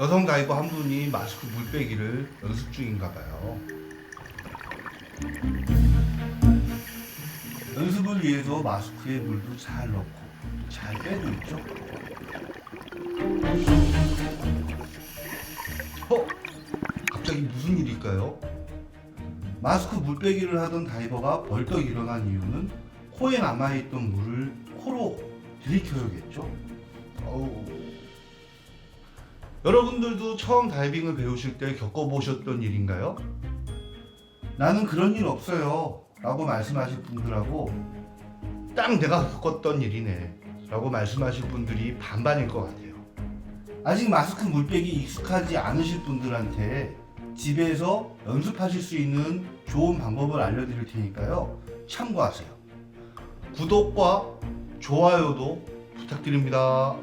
여성 다이버 한 분이 마스크 물 빼기를 연습 중인가 봐요. 연습을 위해서 마스크에 물도 잘 넣고 잘 빼고 있죠. 어? 갑자기 무슨 일일까요? 마스크 물 빼기를 하던 다이버가 벌떡 일어난 이유는 코에 남아있던 물을 코로 들이켜야겠죠? 어우. 여러분들도 처음 다이빙을 배우실 때 겪어보셨던 일인가요? 나는 그런 일 없어요. 라고 말씀하실 분들하고 딱 내가 겪었던 일이네. 라고 말씀하실 분들이 반반일 것 같아요. 아직 마스크 물빼기 익숙하지 않으실 분들한테 집에서 연습하실 수 있는 좋은 방법을 알려드릴 테니까요. 참고하세요. 구독과 좋아요도 부탁드립니다.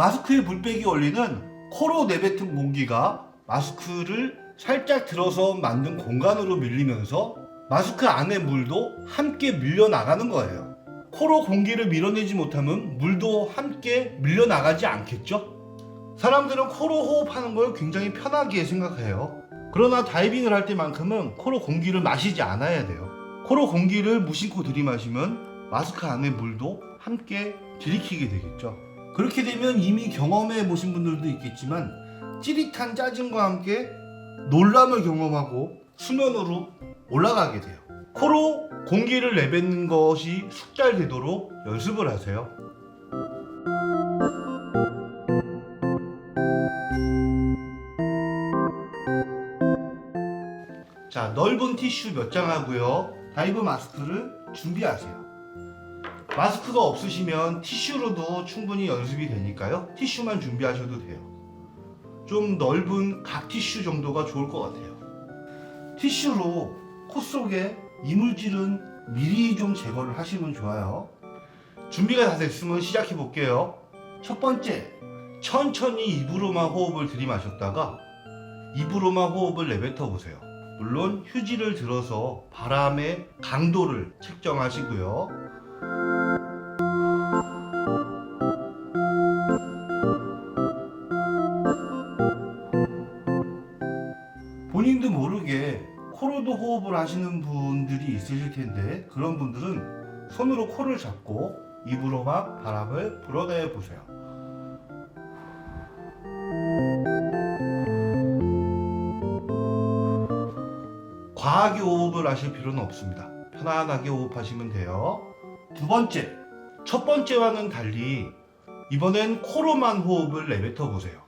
마스크의 물빼기 원리는 코로 내뱉은 공기가 마스크를 살짝 들어서 만든 공간으로 밀리면서 마스크 안의 물도 함께 밀려 나가는 거예요. 코로 공기를 밀어내지 못하면 물도 함께 밀려 나가지 않겠죠? 사람들은 코로 호흡하는 걸 굉장히 편하게 생각해요. 그러나 다이빙을 할 때만큼은 코로 공기를 마시지 않아야 돼요. 코로 공기를 무심코 들이마시면 마스크 안의 물도 함께 들이키게 되겠죠. 그렇게 되면 이미 경험해 보신 분들도 있겠지만 찌릿한 짜증과 함께 놀람을 경험하고 수면으로 올라가게 돼요. 코로 공기를 내뱉는 것이 숙달되도록 연습을 하세요. 자, 넓은 티슈 몇 장 하고요. 다이브 마스크를 준비하세요. 마스크가 없으시면 티슈로도 충분히 연습이 되니까요. 티슈만 준비하셔도 돼요. 좀 넓은 각 티슈 정도가 좋을 것 같아요. 티슈로 코 속에 이물질은 미리 좀 제거를 하시면 좋아요. 준비가 다 됐으면 시작해 볼게요. 첫 번째, 천천히 입으로만 호흡을 들이마셨다가 입으로만 호흡을 내뱉어 보세요. 물론 휴지를 들어서 바람의 강도를 측정하시고요. 본인도 모르게 코로도 호흡을 하시는 분들이 있으실 텐데 그런 분들은 손으로 코를 잡고 입으로만 바람을 불어내 보세요. 과하게 호흡을 하실 필요는 없습니다. 편안하게 호흡하시면 돼요. 두 번째, 첫 번째와는 달리 이번엔 코로만 호흡을 내뱉어 보세요.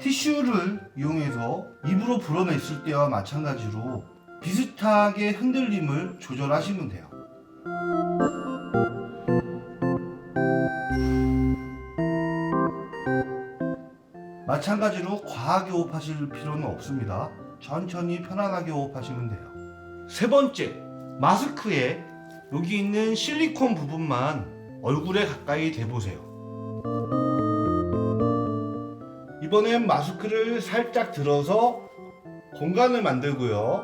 티슈를 이용해서 입으로 불어냈을 때와 마찬가지로 비슷하게 흔들림을 조절하시면 돼요. 마찬가지로 과하게 호흡하실 필요는 없습니다. 천천히 편안하게 호흡하시면 돼요. 세 번째, 마스크에 여기 있는 실리콘 부분만 얼굴에 가까이 대보세요. 이번엔 마스크를 살짝 들어서 공간을 만들고요.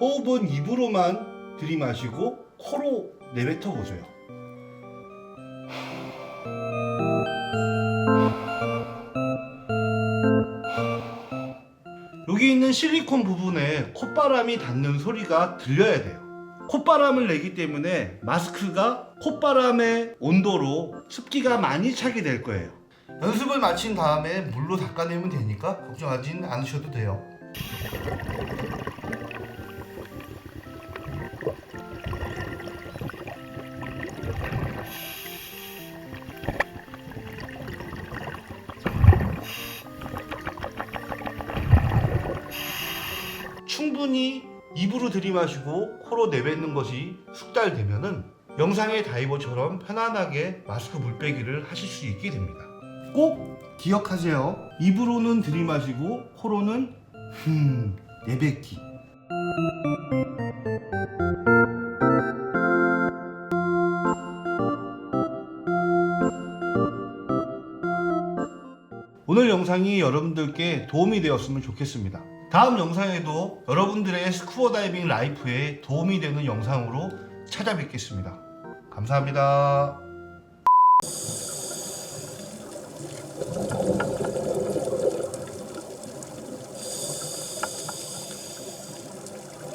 호흡은 입으로만 들이마시고 코로 내뱉어 보세요. 있는 실리콘 부분에 콧바람이 닿는 소리가 들려야 돼요. 콧바람을 내기 때문에 마스크가 콧바람의 온도로 습기가 많이 차게 될 거예요. 연습을 마친 다음에 물로 닦아내면 되니까 걱정하진 않으셔도 돼요. 충분히 입으로 들이마시고 코로 내뱉는 것이 숙달되면은 영상의 다이버처럼 편안하게 마스크 물빼기를 하실 수 있게 됩니다. 꼭 기억하세요. 입으로는 들이마시고 코로는 흠 내뱉기. 오늘 영상이 여러분들께 도움이 되었으면 좋겠습니다. 다음 영상에도 여러분들의 스쿠버 다이빙 라이프에 도움이 되는 영상으로 찾아뵙겠습니다. 감사합니다.